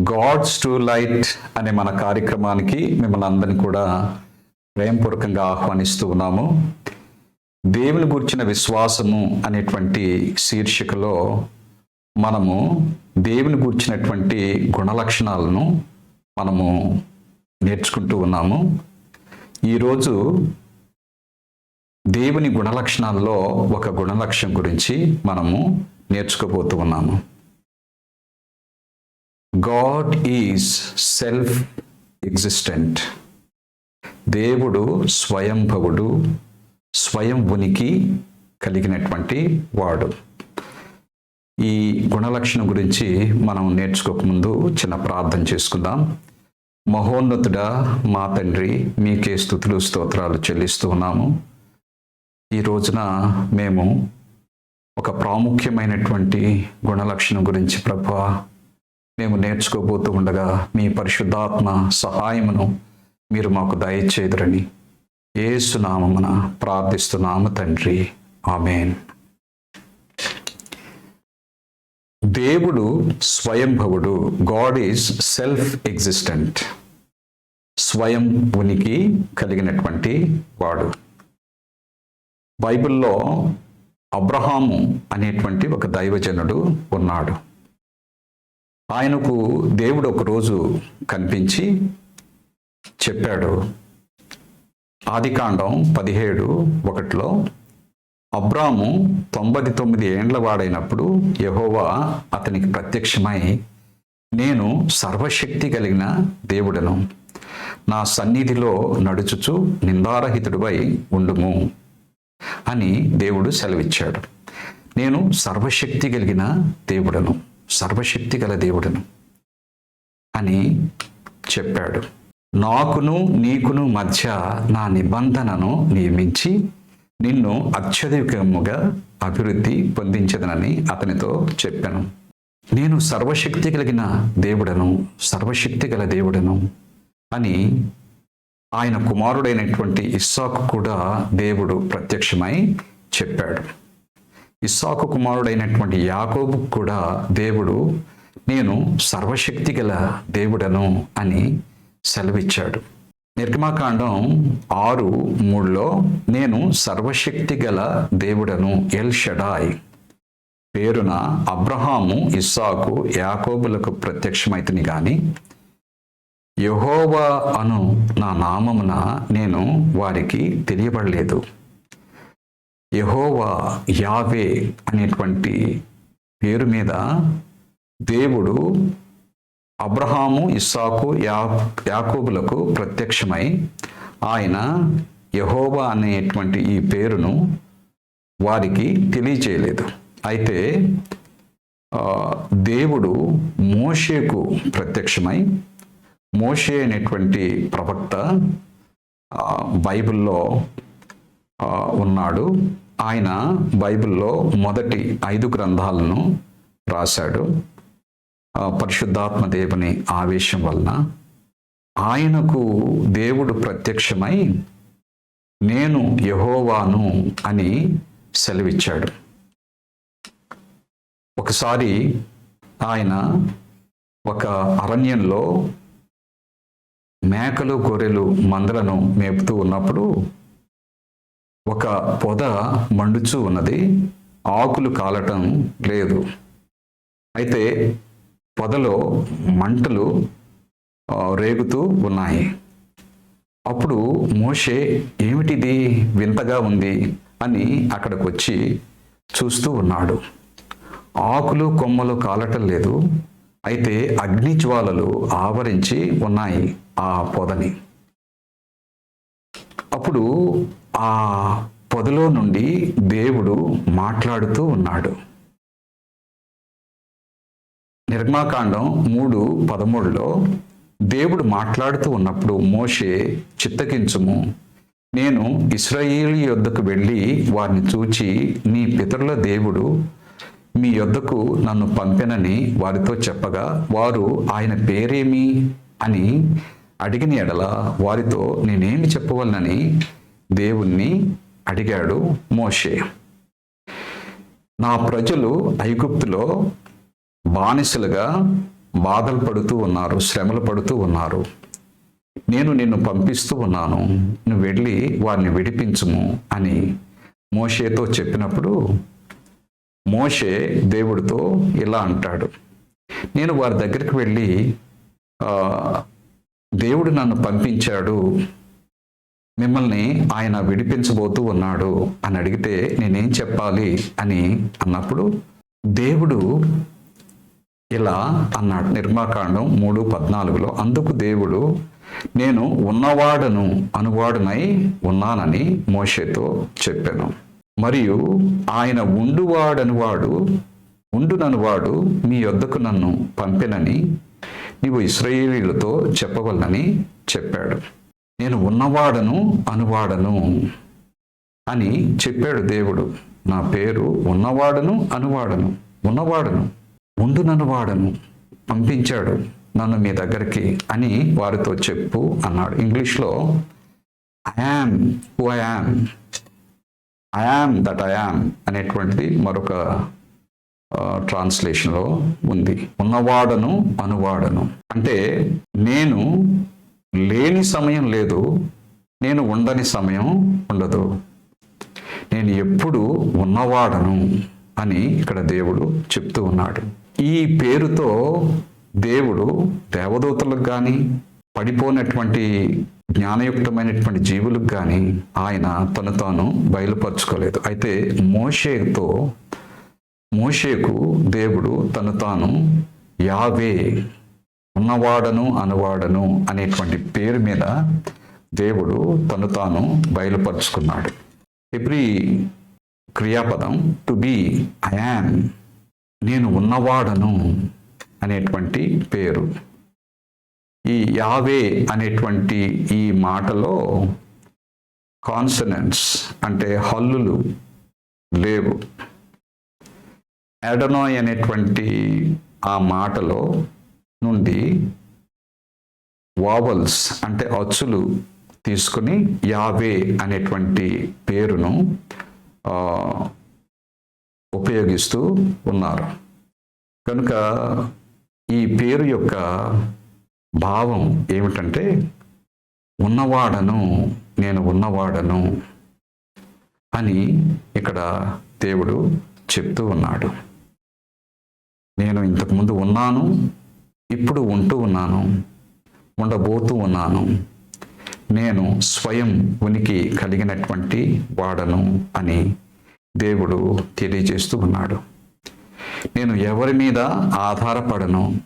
God's to light అనే మన కార్యక్రమానికి మిమ్మల్ని అందరినీ కూడా ప్రేమపూర్వకంగా ఆహ్వానిస్తూ ఉన్నాము. దేవుని గురించిన విశ్వాసము అనేటువంటి శీర్షికలో మనము దేవుని గురించినటువంటి గుణలక్షణాలను మనము నేర్చుకుంటూ ఉన్నాము. ఈరోజు దేవుని గుణలక్షణాల్లో ఒక గుణలక్ష్యం గురించి మనము నేర్చుకోబోతూ ఉన్నాము. గాడ్ ఈజ్ సెల్ఫ్ ఎగ్జిస్టెంట్ దేవుడు స్వయంభవుడు స్వయం ఉనికి కలిగినటువంటి వాడు. ఈ గుణలక్షణం గురించి మనం నేర్చుకోకముందు చిన్న ప్రార్థన చేసుకుందాం. మహోన్నతుడా మా తండ్రి మీకే స్థుతులు స్తోత్రాలు చెల్లిస్తూ ఉన్నాము. ఈ రోజున మేము ఒక ప్రాముఖ్యమైనటువంటి గుణలక్షణం గురించి ప్రభా మేము నేర్చుకోబోతూ ఉండగా మీ పరిశుద్ధాత్మ సహాయమును మీరు మాకు దయచేదురని ఏసునామమున ప్రార్థిస్తున్నాము తండ్రి. ఆమెన్. దేవుడు స్వయంభవుడు. గాడ్ ఈజ్ సెల్ఫ్ ఎగ్జిస్టెంట్ స్వయం ఉనికి కలిగినటువంటి వాడు. బైబిల్లో అబ్రహాము అనేటువంటి ఒక దైవజనుడు ఉన్నాడు. ఆయనకు దేవుడు ఒకరోజు కనిపించి చెప్పాడు. ఆదికాండం పదిహేడు ఒకటిలో అబ్రాము తొంభై తొమ్మిది ఏండ్ల వాడైనప్పుడు యహోవా అతనికి ప్రత్యక్షమై నేను సర్వశక్తి కలిగిన దేవుడను. నా సన్నిధిలో నడుచుచు నిందారహితుడిపై ఉండుము అని దేవుడు సెలవిచ్చాడు. నేను సర్వశక్తి కలిగిన దేవుడను. సర్వశక్తి గల దేవుడును అని చెప్పాడు. నాకును నీకును మధ్య నా నిబంధనను నియమించి నిన్ను అత్యధికముగా అభివృద్ధి పొందించదనని అతనితో చెప్పాను. నేను సర్వశక్తి కలిగిన దేవుడను సర్వశక్తి గల దేవుడను అని ఆయన కుమారుడైనటువంటి ఇస్సాకు కూడా దేవుడు ప్రత్యక్షమై చెప్పాడు. ఇస్సాకు కుమారుడైనటువంటి యాకోబు కూడా దేవుడు నేను సర్వశక్తి గల దేవుడను అని సెలవిచ్చాడు. నిర్గమాకాండం ఆరు మూడులో నేను సర్వశక్తి గల దేవుడను ఎల్ షడాయ్. పేరున అబ్రహాము ఇస్సాకు యాకోబులకు ప్రత్యక్షమైతిని గాని యహోవా అను నా నామమున నేను వారికి తెలియబడలేదు. యహోవా యావే అనేటువంటి పేరు మీద దేవుడు అబ్రహాము ఇస్సాకు యా యాకోబులకు ప్రత్యక్షమై ఆయన యహోవా అనేటువంటి ఈ పేరును వారికి తెలియచేయలేదు. అయితే దేవుడు మోషేకు ప్రత్యక్షమై మోషే అనేటువంటి ప్రవక్త బైబిల్లో ఉన్నాడు. ఆయన బైబిల్లో మొదటి ఐదు గ్రంథాలను రాశాడు. పరిశుద్ధాత్మ దేవుని ఆవేశం వలన. ఆయనకు దేవుడు ప్రత్యక్షమై నేను యహోవాను అని సెలవిచ్చాడు. ఒకసారి ఆయన ఒక అరణ్యంలో మేకలు గొర్రెలు మందలను మేపుతూ ఉన్నప్పుడు ఒక పొద మండుచూ ఉన్నది ఆకులు కాలటం లేదు. అయితే పొదలో మంటలు రేగుతూ ఉన్నాయి. అప్పుడు మోషే ఏమిటిది? వింతగా ఉంది అని అక్కడికి వచ్చి చూస్తూ ఉన్నాడు. ఆకులు కొమ్మలు కాలటం లేదు అయితే అగ్ని జ్వాలలు ఆవరించి ఉన్నాయి ఆ పొదని. అప్పుడు ఆ పొదలో నుండి దేవుడు మాట్లాడుతూ ఉన్నాడు. నిర్మాకాండం మూడు పదమూడులో దేవుడు మాట్లాడుతూ ఉన్నప్పుడు మోషే చిత్తకించుము నేను ఇస్రాయేల్ యొద్దకు వెళ్ళి వారిని చూచి నీ పితరుల దేవుడు మీ యొద్దకు నన్ను పంపెనని వారితో చెప్పగా వారు ఆయన పేరేమి అని అడిగిన ఎడల వారితో నేనేమి చెప్పవలనని దేవుణ్ణి అడిగాడు మోషే. నా ప్రజలు ఐగుప్తులో బానిసలుగా బాధలు పడుతూ ఉన్నారు శ్రమలు పడుతూ ఉన్నారు. నేను నిన్ను పంపిస్తూ ఉన్నాను నువ్వు వెళ్ళి వారిని విడిపించుము అని మోషేతో చెప్పినప్పుడు మోషే దేవుడితో ఇలా అంటాడు నేను వారి దగ్గరికి వెళ్ళి దేవుడు నన్ను పంపించాడు మిమ్మల్ని ఆయన విడిపించబోతూ ఉన్నాడు అని అడిగితే నేనేం చెప్పాలి అని అన్నప్పుడు దేవుడు ఇలా అన్నాడు. నిర్మాకాండం మూడు పద్నాలుగులో అందుకు దేవుడు నేను ఉన్నవాడను అనువాడునై ఉన్నానని మోషేతో చెప్పాను. మరియు ఆయన ఉండువాడనువాడు ఉండుననువాడు మీ యొద్దకు నన్ను పంపినని నీవు ఇస్రాయేలీలతో చెప్పవలనని చెప్పాడు. నేను ఉన్నవాడను అనువాడను అని చెప్పాడు దేవుడు. నా పేరు ఉన్నవాడను అనువాడను ఉన్నవాడను ఉండుననువాడను పంపించాడు నన్ను మీ దగ్గరికి అని వారితో చెప్పు అన్నాడు. ఇంగ్లీష్లో I am who I am I am that I am అనేటువంటిది మరొక ట్రాన్స్లేషన్లో ఉంది. ఉన్నవాడను అనువాడను. అంటే నేను లేని సమయం లేదు నేను ఉండని సమయం ఉండదు. నేను ఎప్పుడు ఉన్నవాడను అని ఇక్కడ దేవుడు చెప్తూ ఉన్నాడు. ఈ పేరుతో దేవుడు దేవదూతలకు కానీ పడిపోయినటువంటి జ్ఞానయుక్తమైనటువంటి జీవులకు కానీ ఆయన తను తాను బయలుపరచుకోలేదు. అయితే మోషేతో మోషేకు దేవుడు తను తాను యావే ఉన్నవాడను అనవాడను అనేటువంటి పేరు మీద దేవుడు తను తాను బయలుపరుచుకున్నాడు. ఎవ్రీ క్రియాపదం టు బి ఐయామ్ నేను ఉన్నవాడను అనేటువంటి పేరు. ఈ యావే అనేటువంటి ఈ మాటలో కాన్సనెంట్స్ అంటే హల్లులు లేవు. ఎడనోయ్ అనేటువంటి ఆ మాటలో నుండి వావల్స్ అంటే అచ్చులు తీసుకుని యావే అనేటువంటి పేరును ఉపయోగిస్తూ ఉన్నారు. కనుక ఈ పేరు యొక్క భావం ఏమిటంటే ఉన్నవాడను నేను ఉన్నవాడను అని ఇక్కడ దేవుడు చెప్తూ ఉన్నాడు. నేను ఇంతకుముందు ఉన్నాను ఇప్పుడు ఉంటూ ఉన్నాను ఉండబోతూ ఉన్నాను. నేను స్వయం ఉనికి కలిగినటువంటి వాడను అని దేవుడు తెలియజేస్తూ ఉన్నాడు. నేను ఎవరి మీద ఆధారపడను?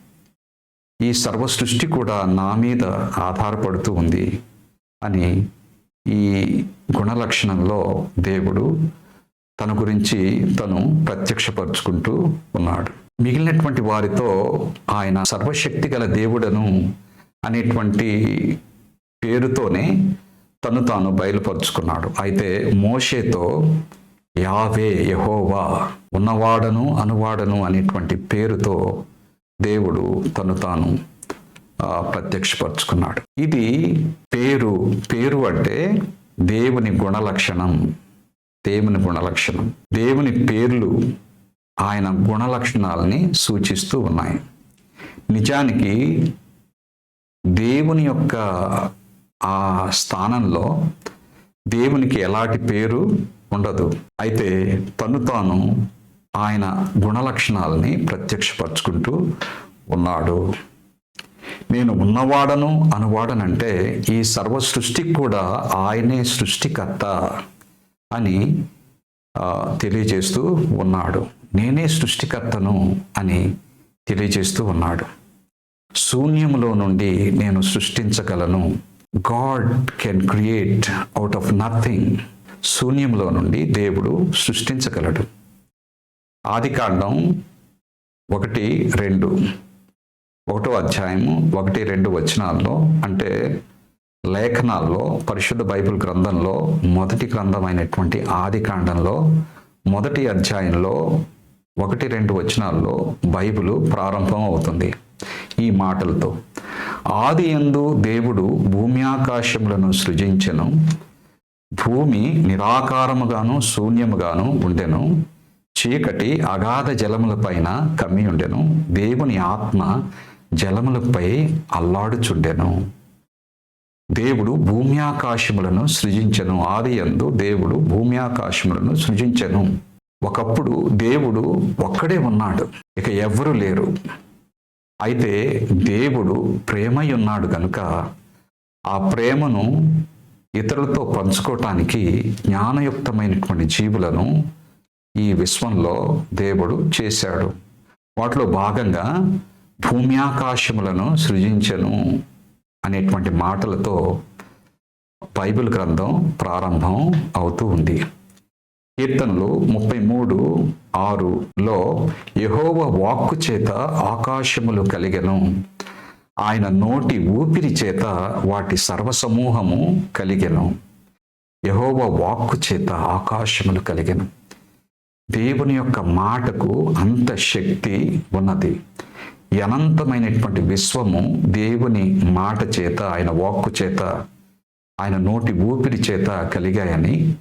ఈ సర్వ సృష్టి కూడా నా మీద ఆధారపడుతూ ఉంది అని ఈ గుణలక్షణంలో దేవుడు తన గురించి తను ప్రత్యక్షపరుచుకుంటూ ఉన్నాడు. మిగిలినటువంటి వారితో ఆయన సర్వశక్తి గల దేవుడను అనేటువంటి పేరుతోనే తను తాను బయలుపరుచుకున్నాడు. అయితే మోషేతో యావే యహోవా ఉన్నవాడను అనువాడను అనేటువంటి పేరుతో దేవుడు తను తాను ప్రత్యక్షపరుచుకున్నాడు. ఇది పేరు పేరు అంటే దేవుని గుణలక్షణం దేవుని గుణలక్షణం. దేవుని పేర్లు ఆయన గుణలక్షణాలని సూచిస్తూ ఉన్నాయి. నిజానికి దేవుని యొక్క ఆ స్థానంలో దేవునికి ఎలాంటి పేరు ఉండదు. అయితే తను తాను ఆయన గుణలక్షణాలని ప్రత్యక్షపరుచుకుంటూ ఉన్నాడు. నేను ఉన్నవాడను అనువాడనంటే ఈ సర్వ సృష్టికి కూడా ఆయనే సృష్టికర్త అని తెలియజేస్తూ ఉన్నాడు. నేనే సృష్టికర్తను అని తెలియజేస్తూ ఉన్నాడు. శూన్యములో నుండి నేను సృష్టించగలను. God can create out of nothing శూన్యంలో నుండి దేవుడు సృష్టించగలడు. ఆదికాండం ఒకటి రెండు. ఒకటో అధ్యాయము ఒకటి రెండు వచనాల్లో అంటే లేఖనాల్లో పరిశుద్ధ బైబిల్ గ్రంథంలో మొదటి గ్రంథమైనటువంటి ఆది కాండంలో మొదటి అధ్యాయంలో ఒకటి రెండు వచనాల్లో బైబిల్ ప్రారంభం అవుతుంది ఈ మాటలతో. ఆది ఎందు దేవుడు భూమి ఆకాశములను సృజించెను భూమి నిరాకారముగాను శూన్యముగాను ఉండెను చీకటి అగాధ జలముల పైన కమ్మి ఉండెను దేవుని ఆత్మ జలములపై అల్లాడుచుండెను. దేవుడు భూమ్యాకాశములను సృజించను. సృజించెను ఆది దేవుడు భూమి ఆకాశములను సృజించెను. ఒకప్పుడు దేవుడు ఒక్కడే ఉన్నాడు. ఇక ఎవ్వరూ లేరు. అయితే దేవుడు ప్రేమై ఉన్నాడు కనుక ఆ ప్రేమను ఇతరులతో పంచుకోవటానికి జ్ఞానయుక్తమైనటువంటి జీవులను ఈ విశ్వంలో దేవుడు చేశాడు. వాటిలో భాగంగా భూమ్యాకాశములను సృజించను. అనేటువంటి మాటలతో బైబిల్ గ్రంథం ప్రారంభం అవుతూ ఉంది. కీర్తనలు ముప్పై మూడు ఆరులో యహోవ వాక్కు చేత ఆకాశములు కలిగెను. ఆయన నోటి ఊపిరి చేత వాటి సర్వసమూహము కలిగెను. యహోవ వాక్కు చేత ఆకాశములు కలిగెను. దేవుని యొక్క మాటకు అంత శక్తి ఉన్నది. అనంతమైనటువంటి విశ్వము దేవుని మాట చేత ఆయన వాక్కు చేత ఆయన నోటి ఊపిరి చేత కలిగాయని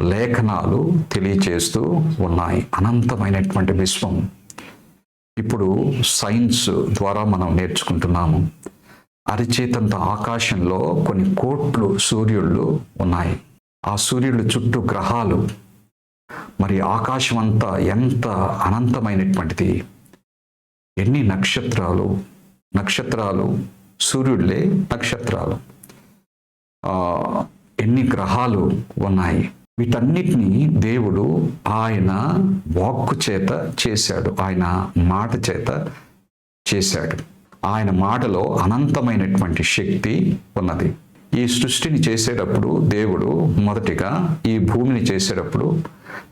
లేఖనాలు తెలియచేస్తూ ఉన్నాయి. అనంతమైనటువంటి విశ్వం. ఇప్పుడు సైన్స్ ద్వారా మనం నేర్చుకుంటున్నాము. అరిచేతంత ఆకాశంలో కొన్ని కోట్లు సూర్యుళ్ళు ఉన్నాయి. ఆ సూర్యుడు చుట్టూ గ్రహాలు. మరి ఆకాశం అంతా ఎంత అనంతమైనటువంటిది? ఎన్ని నక్షత్రాలు? నక్షత్రాలు. సూర్యుడులే నక్షత్రాలు. ఎన్ని గ్రహాలు ఉన్నాయి? వీటన్నిటినీ దేవుడు ఆయన వాక్కు చేత చేశాడు. ఆయన మాట చేత చేశాడు. ఆయన మాటలో అనంతమైనటువంటి శక్తి ఉన్నది. ఈ సృష్టిని చేసేటప్పుడు దేవుడు మొదటిగా ఈ భూమిని చేసేటప్పుడు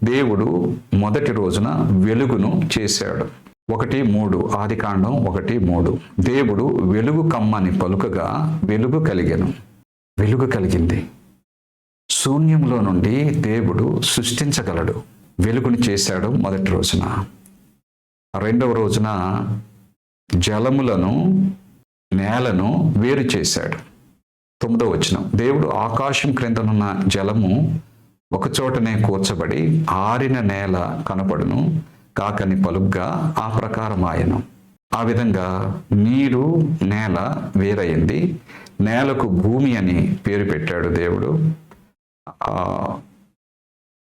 దేవుడు మొదటి రోజున వెలుగును చేశాడు. ఒకటి మూడు ఆది కాండం ఒకటి మూడు. దేవుడు వెలుగు కమ్మని పలుకగా వెలుగు కలిగెను. వెలుగు కలిగింది. శూన్యంలో నుండి దేవుడు సృష్టించగలడు. వెలుగుని చేశాడు మొదటి రోజున. రెండవ రోజున జలములను నేలను వేరు చేశాడు. తొమ్మిదో వచనం. దేవుడు ఆకాశం క్రిందనున్న జలము ఒకచోటనే కూర్చబడి ఆరిన నేల కనపడును. కాకని పలుగ్గా ఆ ప్రకారం ఆయను ఆ విధంగా నీరు నేల వేరయింది నేలకు భూమి అని పేరు పెట్టాడు దేవుడు. ఆ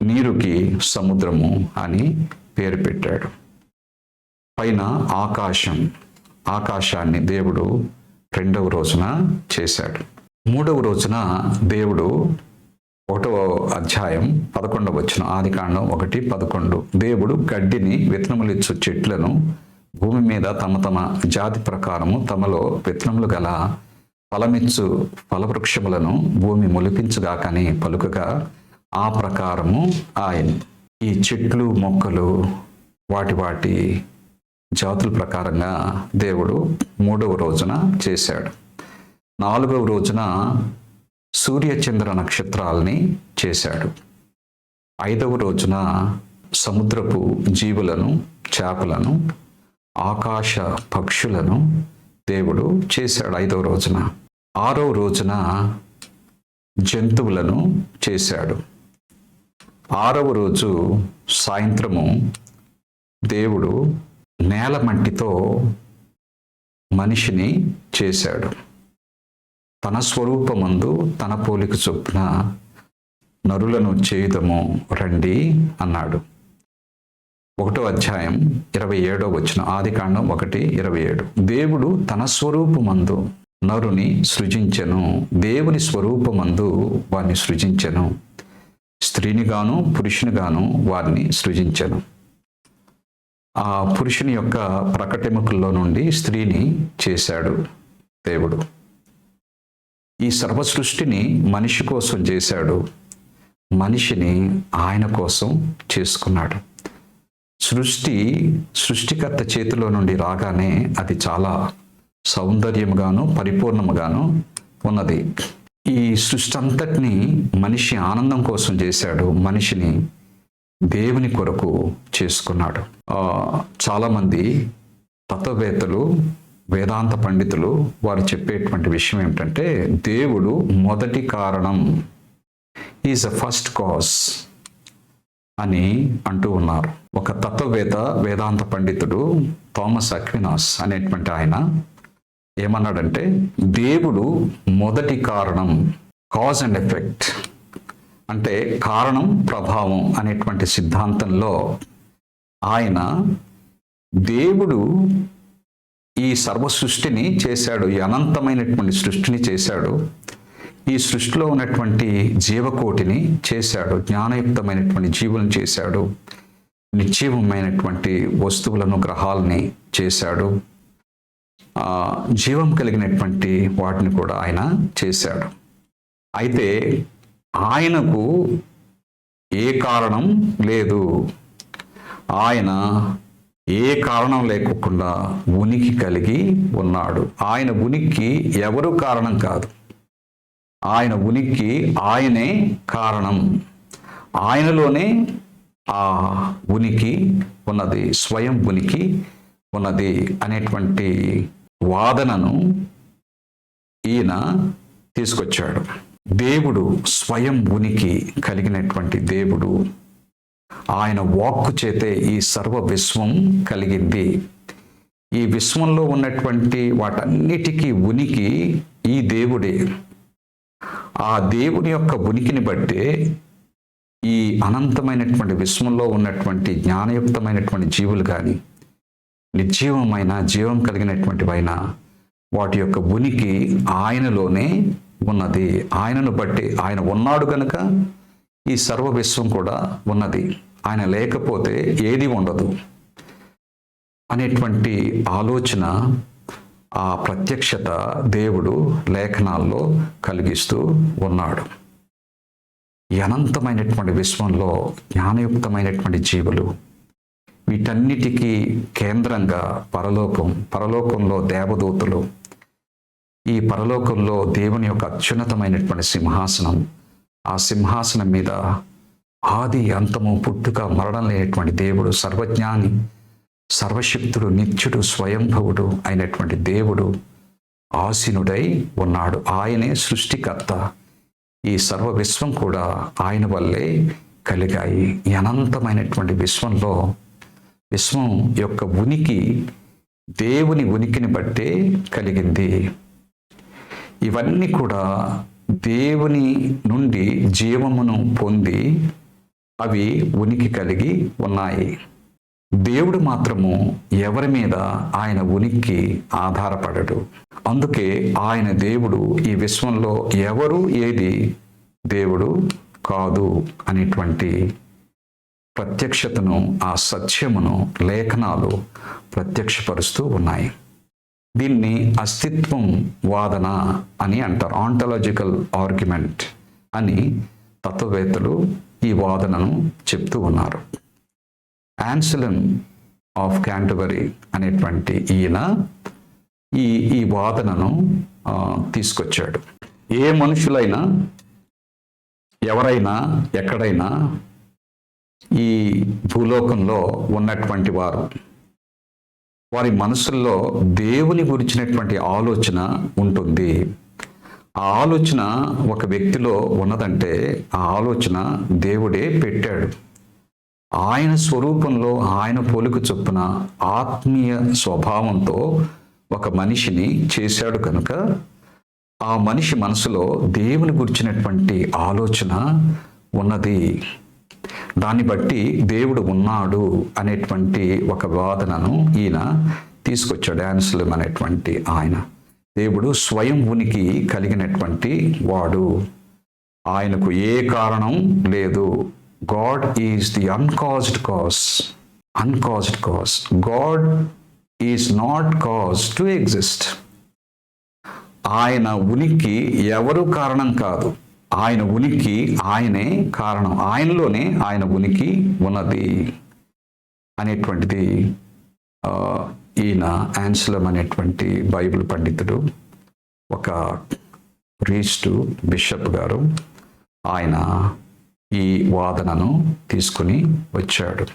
నీరుకి సముద్రము అని పేరు పెట్టాడు. పైన ఆకాశం ఆకాశాన్ని దేవుడు రెండవ రోజున చేశాడు. మూడవ రోజున దేవుడు ఒకటవ అధ్యాయం పదకొండవ వచ్చిన ఆది కాండం ఒకటి పదకొండు. దేవుడు గడ్డిని విత్తనములిచ్చు చెట్లను భూమి మీద తమ తమ జాతి ప్రకారము తమలో విత్తనములు గల ఫలమిచ్చు ఫలవృక్షములను భూమి మొలిపించుగాకని పలుకగా ఆ ప్రకారము ఆయన. ఈ చెట్లు మొక్కలు వాటి వాటి జాతుల ప్రకారంగా దేవుడు మూడవ రోజున చేశాడు. నాలుగవ రోజున సూర్యచంద్ర నక్షత్రాలని చేశాడు. ఐదవ రోజున సముద్రపు జీవులను చేపలను ఆకాశ పక్షులను దేవుడు చేశాడు ఐదవ రోజున. ఆరవ రోజున జంతువులను చేశాడు. ఆరవ రోజు సాయంత్రము దేవుడు నేల మట్టితో మనిషిని చేశాడు. తన స్వరూపమందు తన పోలిక చొప్పున నరులను చేయుదము రండి అన్నాడు. ఒకటో అధ్యాయం ఇరవై ఏడో వచ్చిన ఆది కాండం ఒకటి ఇరవై ఏడు. దేవుడు తన స్వరూపమందు నరుని సృజించెను దేవుని స్వరూపమందు వారిని సృజించెను స్త్రీనిగాను పురుషునిగాను వారిని సృజించెను. ఆ పురుషుని యొక్క ప్రకటెముకల్లో నుండి స్త్రీని చేశాడు దేవుడు. ఈ సర్వ సృష్టిని మనిషి కోసం చేశాడు. మనిషిని ఆయన కోసం చేసుకున్నాడు. సృష్టి సృష్టికర్త చేతిలో నుండి రాగానే అది చాలా సౌందర్యంగాను పరిపూర్ణముగాను ఉన్నది. ఈ సృష్టి అంతటిని మనిషి ఆనందం కోసం చేశాడు. మనిషిని దేవుని కొరకు చేసుకున్నాడు. చాలామంది తత్వవేత్తలు వేదాంత పండితులు వారు చెప్పేటువంటి విషయం ఏమిటంటే దేవుడు మొదటి కారణం ఈజ్ అ ఫస్ట్ కాజ్ అని అంటూ ఉన్నారు. ఒక తత్వవేత్త వేదాంత పండితుడు థామస్ అక్వినాస్ అనేటువంటి ఆయన ఏమన్నాడంటే దేవుడు మొదటి కారణం కాజ్ అండ్ ఎఫెక్ట్ అంటే కారణం ప్రభావం అనేటువంటి సిద్ధాంతంలో ఆయన దేవుడు ఈ సర్వ సృష్టిని చేశాడు ఈ అనంతమైనటువంటి సృష్టిని చేశాడు ఈ సృష్టిలో ఉన్నటువంటి జీవకోటిని చేశాడు జ్ఞానయుక్తమైనటువంటి జీవులను చేశాడు నిర్జీవమైనటువంటి వస్తువులను గ్రహాలని చేశాడు జీవం కలిగినటువంటి వాటిని కూడా ఆయన చేశాడు. అయితే ఆయనకు ఏ కారణం లేదు. ఆయన ఏ కారణం లేకుండా ఉనికి కలిగి ఉన్నాడు. ఆయన ఉనికి ఎవరు కారణం కాదు. ఆయన ఉనికి ఆయనే కారణం. ఆయనలోనే ఆ ఉనికి ఉన్నది స్వయం ఉనికి ఉన్నది అనేటువంటి వాదనను ఈయన తీసుకొచ్చాడు. దేవుడు స్వయం ఉనికి కలిగినటువంటి దేవుడు ఆయన వాక్కు చేతే ఈ సర్వ విశ్వం కలిగింది ఈ విశ్వంలో ఉన్నటువంటి వాటన్నిటికీ ఉనికి ఈ దేవుడే. ఆ దేవుని యొక్క ఉనికిని బట్టే ఈ అనంతమైనటువంటి విశ్వంలో ఉన్నటువంటి జ్ఞానయుక్తమైనటువంటి జీవులు కానీ నిర్జీవమైన జీవం కలిగినటువంటివైన వాటి యొక్క ఉనికి ఆయనలోనే ఉన్నది. ఆయనను బట్టి ఆయన ఉన్నాడు కనుక ఈ సర్వ విశ్వం కూడా ఉన్నది. ఆయన లేకపోతే ఏది ఉండదు. అనేటువంటి ఆలోచన ఆ ప్రత్యక్షత దేవుడు లేఖనాల్లో కలిగిస్తూ ఉన్నాడు. అనంతమైనటువంటి విశ్వంలో జ్ఞానయుక్తమైనటువంటి జీవులు వీటన్నిటికీ కేంద్రంగా పరలోకం పరలోకంలో దేవదూతలు ఈ పరలోకంలో దేవుని యొక్క అత్యున్నతమైనటువంటి సింహాసనం ఆ సింహాసనం మీద ఆది అంతము పుట్టుక మరణం లేనటువంటి దేవుడు సర్వజ్ఞాని సర్వశక్తుడు నిత్యుడు స్వయంభవుడు అయినటువంటి దేవుడు ఆసీనుడై ఉన్నాడు. ఆయనే సృష్టికర్త. ఈ సర్వ విశ్వం కూడా ఆయన వల్లే కలిగాయి. ఈ అనంతమైనటువంటి విశ్వంలో విశ్వం యొక్క ఉనికి దేవుని ఉనికిని బట్టే కలిగింది. ఇవన్నీ కూడా దేవుని నుండి జీవమును పొంది అవి ఉనికి కలిగి ఉన్నాయి. దేవుడు మాత్రము ఎవరి మీద ఆయన ఉనికి ఆధారపడడు. అందుకే ఆయన దేవుడు ఈ విశ్వంలో ఎవరు ఏది దేవుడు కాదు అనేటువంటి ప్రత్యక్షతను ఆ సత్యమును లేఖనాలు ప్రత్యక్షపరుస్తూ ఉన్నాయి. దీన్ని అస్తిత్వం వాదన అని అంటారు. ఆంటలాజికల్ ఆర్గ్యుమెంట్ అని తత్వవేత్తలు ఈ వాదనను చెప్తూ ఉన్నారు. యాన్సిలన్ ఆఫ్ క్యాంటబరీ అనేటువంటి ఈయన ఈ ఈ వాదనను తీసుకొచ్చాడు. ఏ మనుషులైనా ఎవరైనా ఎక్కడైనా ఈ భూలోకంలో ఉన్నటువంటి వారు వారి మనసుల్లో దేవుని గురించినటువంటి ఆలోచన ఉంటుంది. ఆ ఆలోచన ఒక వ్యక్తిలో ఉన్నదంటే ఆ ఆలోచన దేవుడే పెట్టాడు. ఆయన స్వరూపంలో ఆయన పోలిక చొప్పున ఆత్మీయ స్వభావంతో ఒక మనిషిని చేశాడు కనుక ఆ మనిషి మనసులో దేవుని గురించినటువంటి ఆలోచన ఉన్నది. దాన్ని బట్టి దేవుడు ఉన్నాడు అనేటువంటి ఒక వాదనను ఈయన తీసుకొచ్చాడు యాన్సలం అనేటువంటి ఆయన. దేవుడు స్వయం ఉనికి కలిగినటువంటి వాడు. ఆయనకు ఏ కారణం లేదు. God is the uncaused cause. Uncaused cause. God is not cause to exist. ఆయన ఉనికి ఎవరు కారణం కాదు. ఆయన ఉనికి ఆయనే కారణం. ఆయనలోనే ఆయన ఉనికి ఉన్నది అనేటువంటిది ఈయన యాన్సలం అనేటువంటి బైబిల్ పండితుడు ఒక రీస్టు బిషప్ గారు ఆయన ఈ వాదనను తీసుకుని వచ్చాడు.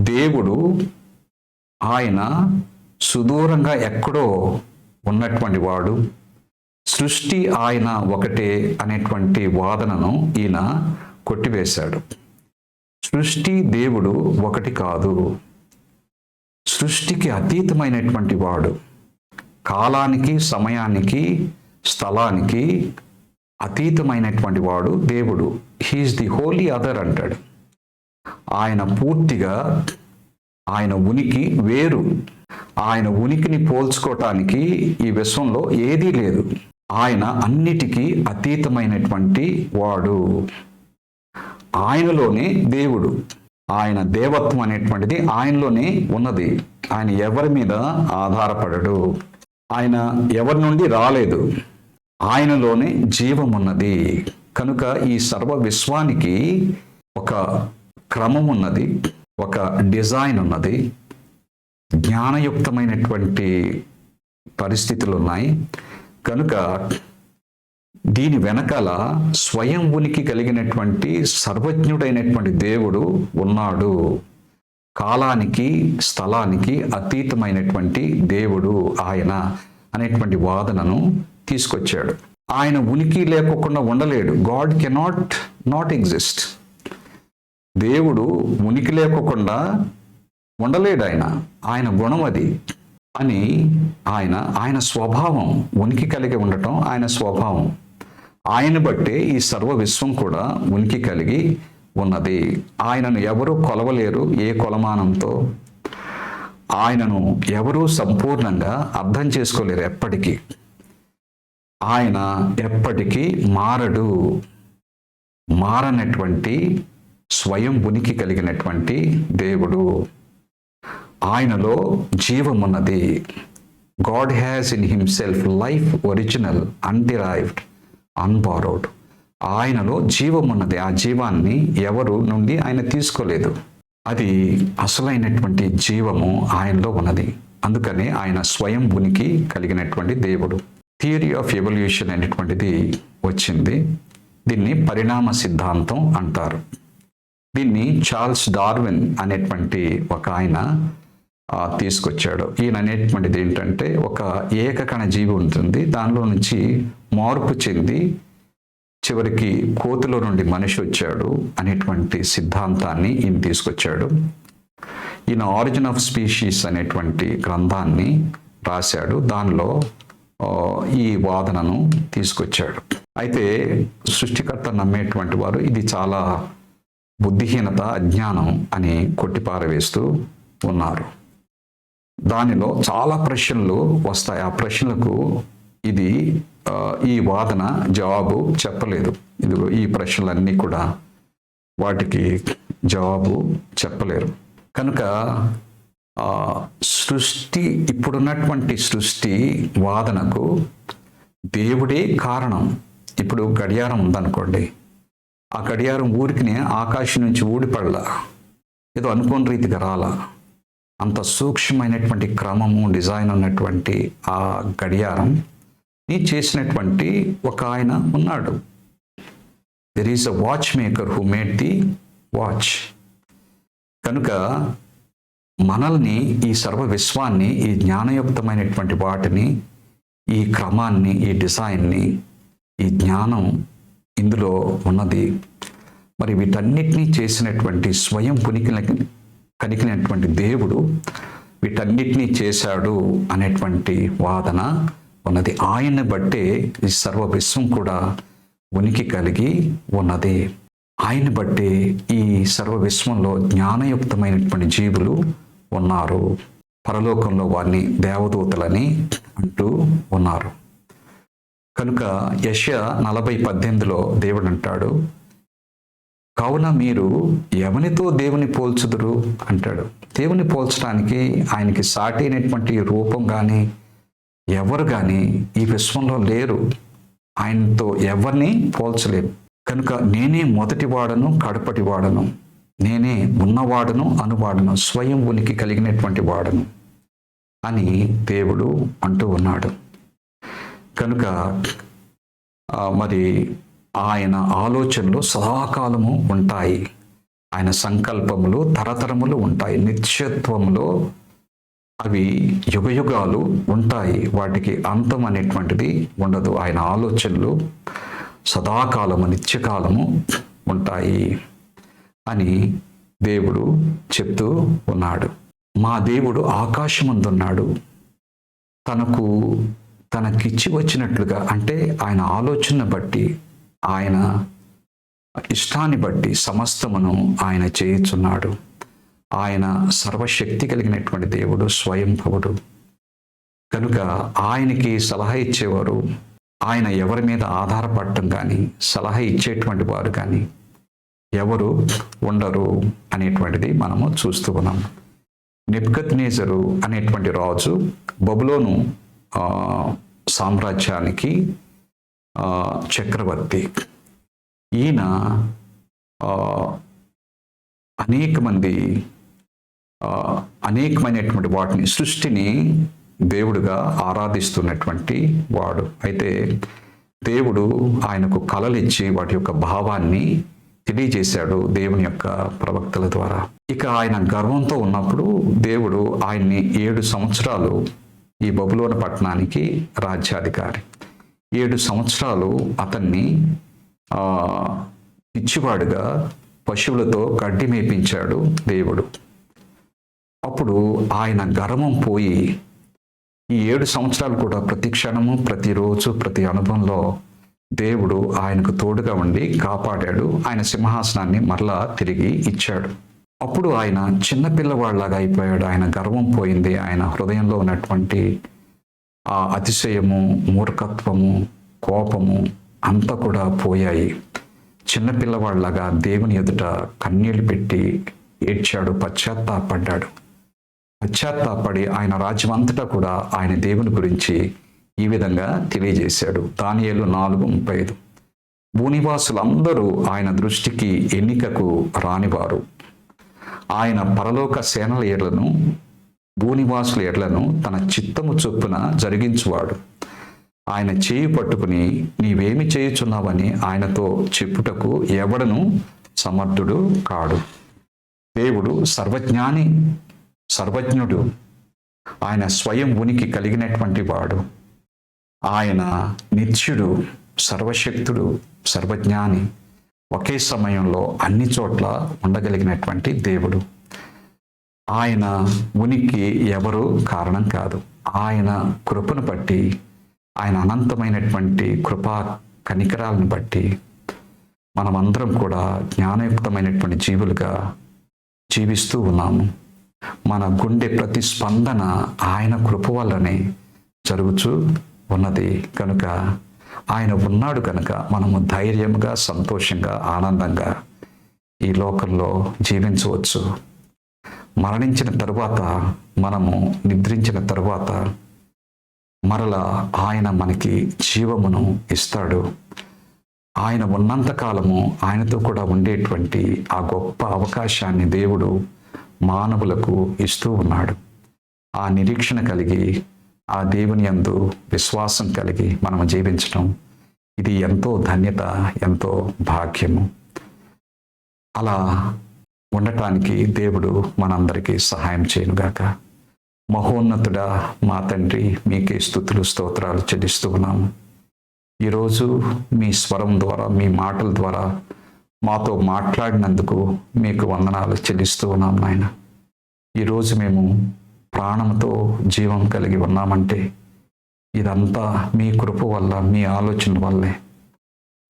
దేవుడు ఆయన సుదూరంగా ఎక్కడో ఉన్నటువంటి వాడు సృష్టి ఆయన ఒకటే అనేటువంటి వాదనను ఈయన కొట్టివేశాడు. సృష్టి దేవుడు ఒకటి కాదు. సృష్టికి అతీతమైనటువంటి వాడు. కాలానికి సమయానికి స్థలానికి అతీతమైనటువంటి వాడు దేవుడు. హీఈస్ ది హోలీ అదర్ అంటాడు. ఆయన పూర్తిగా ఆయన ఉనికి వేరు. ఆయన ఉనికిని పోల్చుకోవటానికి ఈ విశ్వంలో ఏదీ లేదు. ఆయన అన్నిటికీ అతీతమైనటువంటి వాడు. ఆయనలోనే దేవుడు. ఆయన దేవత్వం అనేటువంటిది ఆయనలోనే ఉన్నది. ఆయన ఎవరి మీద ఆధారపడడు. ఆయన ఎవరి నుండి రాలేదు. ఆయనలోనే జీవం ఉన్నది కనుక ఈ సర్వ విశ్వానికి ఒక క్రమం ఉన్నది ఒక డిజైన్ ఉన్నది. జ్ఞానయుక్తమైనటువంటి పరిస్థితులు ఉన్నాయి కనుక దీని వెనకాల స్వయం ఉనికి కలిగినటువంటి సర్వజ్ఞుడైనటువంటి దేవుడు ఉన్నాడు. కాలానికి స్థలానికి అతీతమైనటువంటి దేవుడు ఆయన అనేటువంటి వాదనను తీసుకొచ్చాడు. ఆయన ఉనికి లేకోకుండా ఉండలేడు. God cannot not exist. దేవుడు ఉనికి లేకోకుండా ఉండలేడు ఆయన. ఆయన గుణం అది. అని ఆయన ఆయన స్వభావం ఉనికి కలిగి ఉండటం ఆయన స్వభావం. ఆయన బట్టే ఈ సర్వ విశ్వం కూడా ఉనికి కలిగి ఉన్నది. ఆయనను ఎవరు కొలవలేరు ఏ కొలమానంతో. ఆయనను ఎవరూ సంపూర్ణంగా అర్థం చేసుకోలేరు ఎప్పటికీ. ఆయన ఎప్పటికీ మారడు. మారనటువంటి స్వయం ఉనికి కలిగినటువంటి దేవుడు. ఆయనలో జీవమున్నది. God has in himself life original underived unborrowed ఆయనలో జీవమున్నది. ఆ జీవాన్ని ఎవరు నుండి ఆయన తీసుకోలేదు. అది అసలైనటువంటి జీవము ఆయనలో ఉన్నది. అందుకనే ఆయన స్వయం ఉనికి కలిగినటువంటి దేవుడు. థియరీ ఆఫ్ ఎవల్యూషన్ అనేటువంటిది వచ్చింది. దీన్ని పరిణామ సిద్ధాంతం అంటారు. దీన్ని చార్ల్స్ డార్విన్ అనేటువంటి ఒక ఆయన తీసుకొచ్చాడు. ఈయన అనేటువంటిది ఏంటంటే ఒక ఏకకణ జీవి ఉంటుంది. దానిలో నుంచి మార్పు చెంది చివరికి కోతిలో నుండి మనిషి వచ్చాడు అనేటువంటి సిద్ధాంతాన్ని ఈయన తీసుకొచ్చాడు. ఈయన ఆరిజిన్ ఆఫ్ స్పీషీస్ అనేటువంటి గ్రంథాన్ని రాశాడు. దానిలో ఈ వాదనను తీసుకొచ్చాడు. అయితే సృష్టికర్త నమ్మేటువంటి వారు ఇది చాలా బుద్ధిహీనత అజ్ఞానం అని కొట్టిపారవేస్తూ ఉన్నారు. దానిలో చాలా ప్రశ్నలు వస్తాయి. ఆ ప్రశ్నలకు ఇది ఈ వాదన జవాబు చెప్పలేదు. ఇదిగో ఈ ప్రశ్నలన్నీ కూడా వాటికి జవాబు చెప్పలేరు. కనుక సృష్టి ఇప్పుడున్నటువంటి సృష్టి వాదనకు దేవుడే కారణం. ఇప్పుడు గడియారం ఉందనుకోండి. ఆ గడియారం ఊరికినే ఆకాశం నుంచి ఊడిపడలా ఏదో అనుకోని రీతిగా రాలా. అంత సూక్ష్మమైనటువంటి క్రమము డిజైన్ ఉన్నటువంటి ఆ గడియారం ని చేసినటువంటి ఒక ఆయన ఉన్నాడు. There is a watch maker who made the watch కనుక మనల్ని ఈ సర్వ విశ్వాన్ని ఈ జ్ఞానయుక్తమైనటువంటి వాటిని ఈ క్రమాన్ని ఈ డిజైన్ని ఈ జ్ఞానం ఇందులో ఉన్నది. మరి వీటన్నిటినీ చేసినటువంటి స్వయం పునికి కలిగినటువంటి దేవుడు వీటన్నిటినీ చేశాడు అనేటువంటి వాదన ఉన్నది. ఆయన్ని బట్టే ఈ సర్వ విశ్వం కూడా ఉనికి కలిగి ఉన్నది. ఆయన బట్టే ఈ సర్వ విశ్వంలో జ్ఞానయుక్తమైనటువంటి జీవులు ఉన్నారు. పరలోకంలో వారిని దేవదూతలని అంటూ ఉన్నారు. కనుక యశ నలభై పద్దెనిమిదిలో దేవుడు అంటాడు కావున మీరు ఎవనితో దేవుని పోల్చుదురు? అంటాడు. దేవుని పోల్చడానికి ఆయనకి సాటి అయినటువంటి రూపం కానీ ఎవరు కానీ ఈ విశ్వంలో లేరు. ఆయనతో ఎవరిని పోల్చలేరు. కనుక నేనే మొదటి వాడను కడపటి వాడను. నేనే ఉన్నవాడను అనువాడను స్వయం ఉనికి కలిగినటువంటి వాడను అని దేవుడు అంటూ ఉన్నాడు. కనుక మరి ఆయన ఆలోచనలు సదాకాలము ఉంటాయి. ఆయన సంకల్పములు తరతరములు ఉంటాయి. నిత్యత్వంలో అవి యుగయుగాలు ఉంటాయి. వాటికి అంతం అనేటువంటిది ఉండదు. ఆయన ఆలోచనలు సదాకాలము నిత్యకాలము ఉంటాయి అని దేవుడు చెప్తూ ఉన్నాడు. మా దేవుడు ఆకాశమందున్నాడు. తనకు తనకిచ్చి వచ్చినట్లుగా అంటే ఆయన ఆలోచన బట్టి ఆయన ఇష్టాన్ని బట్టి సమస్తమును ఆయన చేయుచున్నాడు. ఆయన సర్వశక్తి కలిగినటువంటి దేవుడు స్వయంభవుడు. కనుక ఆయనకి సలహా ఇచ్చేవారు ఆయన ఎవరి మీద ఆధారపడటం కానీ సలహా ఇచ్చేటువంటి వారు కానీ ఎవరు ఉండరు అనేటువంటిది మనము చూస్తూ ఉన్నాం. నెప్కత్ నేజరు అనేటువంటి రాజు బబులోను సామ్రాజ్యానికి చక్రవర్తి. ఈయన అనేక మంది అనేకమైనటువంటి వాటిని సృష్టిని దేవుడుగా ఆరాధిస్తున్నటువంటి వాడు. అయితే దేవుడు ఆయనకు కలలిచ్చి వాటి యొక్క భావాన్ని తెలియజేశాడు దేవుని యొక్క ప్రవక్తల ద్వారా. ఇక ఆయన గర్వంతో ఉన్నప్పుడు దేవుడు ఆయన్ని ఏడు సంవత్సరాలు ఈ బబులోన పట్టణానికి రాజ్యాధికారి. ఏడు సంవత్సరాలు అతన్ని పిచ్చివాడుగా పశువులతో గడ్డి మేపించాడు దేవుడు. అప్పుడు ఆయన గర్వం పోయి ఈ ఏడు సంవత్సరాలు కూడా ప్రతి క్షణము ప్రతిరోజు ప్రతి అనుభవంలో దేవుడు ఆయనకు తోడుగా ఉండి కాపాడాడు. ఆయన సింహాసనాన్ని మరలా తిరిగి ఇచ్చాడు. అప్పుడు ఆయన చిన్నపిల్లవాళ్ళలాగా అయిపోయాడు. ఆయన గర్వం పోయింది. ఆయన హృదయంలో ఉన్నటువంటి ఆ అతిశయము మూర్ఖత్వము కోపము అంతా కూడా పోయాయి. చిన్నపిల్లవాళ్ళలాగా దేవుని ఎదుట కన్నీళ్ళు పెట్టి ఏడ్చాడు. పశ్చాత్తాపడ్డాడు. పశ్చాత్తాపడి ఆయన రాజ్యం అంతటా కూడా ఆయన దేవుని గురించి ఈ విధంగా తెలియజేశాడు. దానియేలు నాలుగు ముప్పై ఐదు. భూనివాసులందరూ ఆయన దృష్టికి ఎన్నికకు రానివారు. ఆయన పరలోక సేనల ఏళ్ళను భూనివాసుల ఏళ్ళను తన చిత్తము చొప్పున జరిగించువాడు. ఆయన చేయి పట్టుకుని నీవేమి చేయుచున్నావని ఆయనతో చెప్పుటకు ఎవడను సమర్థుడు కాడు. దేవుడు సర్వజ్ఞాని సర్వజ్ఞుడు. ఆయన స్వయం ఉనికి కలిగినటువంటి వాడు. ఆయన నిత్యుడు సర్వశక్తుడు సర్వజ్ఞాని. ఒకే సమయంలో అన్ని చోట్ల ఉండగలిగినటువంటి దేవుడు. ఆయన ఉనికి ఎవరు కారణం కాదు. ఆయన కృపను బట్టి ఆయన అనంతమైనటువంటి కృపా కనికరాలను బట్టి మనమందరం కూడా జ్ఞానయుక్తమైనటువంటి జీవులుగా జీవిస్తూ ఉన్నాము. మన గుండె ప్రతి స్పందన ఆయన కృప వల్లనే జరుగుతూ ఉన్నది. కనుక ఆయన ఉన్నాడు కనుక మనము ధైర్యంగా సంతోషంగా ఆనందంగా ఈ లోకంలో జీవించవచ్చు. మరణించిన తరువాత మనము నిద్రించిన తరువాత మరలా ఆయన మనకి జీవమును ఇస్తాడు. ఆయన ఉన్నంత కాలము ఆయనతో కూడా ఉండేటువంటి ఆ గొప్ప అవకాశాన్ని దేవుడు మానవులకు ఇస్తూ ఉన్నాడు. ఆ నిరీక్షణ కలిగి ఆ దేవుని అందు విశ్వాసం కలిగి మనం జీవించడం ఇది ఎంతో ధన్యత ఎంతో భాగ్యము. అలా ఉండటానికి దేవుడు మనందరికీ సహాయం చేయనుగాక. మహోన్నతుడా మా తండ్రి మీకే స్థుతులు స్తోత్రాలు చెల్లిస్తూ ఉన్నాము. ఈరోజు మీ స్వరం ద్వారా మీ మాటల ద్వారా మాతో మాట్లాడినందుకు మీకు వందనాలు చెల్లిస్తూ ఉన్నాం నాయన. ఈరోజు మేము ప్రాణంతో జీవం కలిగి ఉన్నామంటే ఇదంతా మీ కృప వల్ల మీ ఆలోచన వల్లే.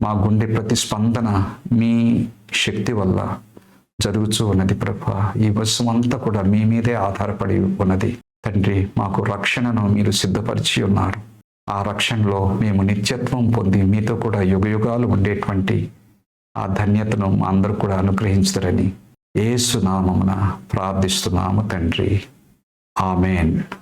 మా గుండె ప్రతిస్పందన మీ శక్తి వల్ల జరుగుతూ ఉన్నది ప్రభా. ఈ వర్షం అంతా కూడా మీ మీదే ఆధారపడి ఉన్నది. తండ్రి మాకు రక్షణను మీరు సిద్ధపరిచి ఉన్నారు. ఆ రక్షణలో మేము నిత్యత్వం పొంది మీతో కూడా యుగయుగాలు ఉండేటువంటి ఆ ధన్యతను మా అందరూ కూడా అనుగ్రహించరని ఏసునామమున ప్రార్థిస్తున్నాము తండ్రి. ఆమెన్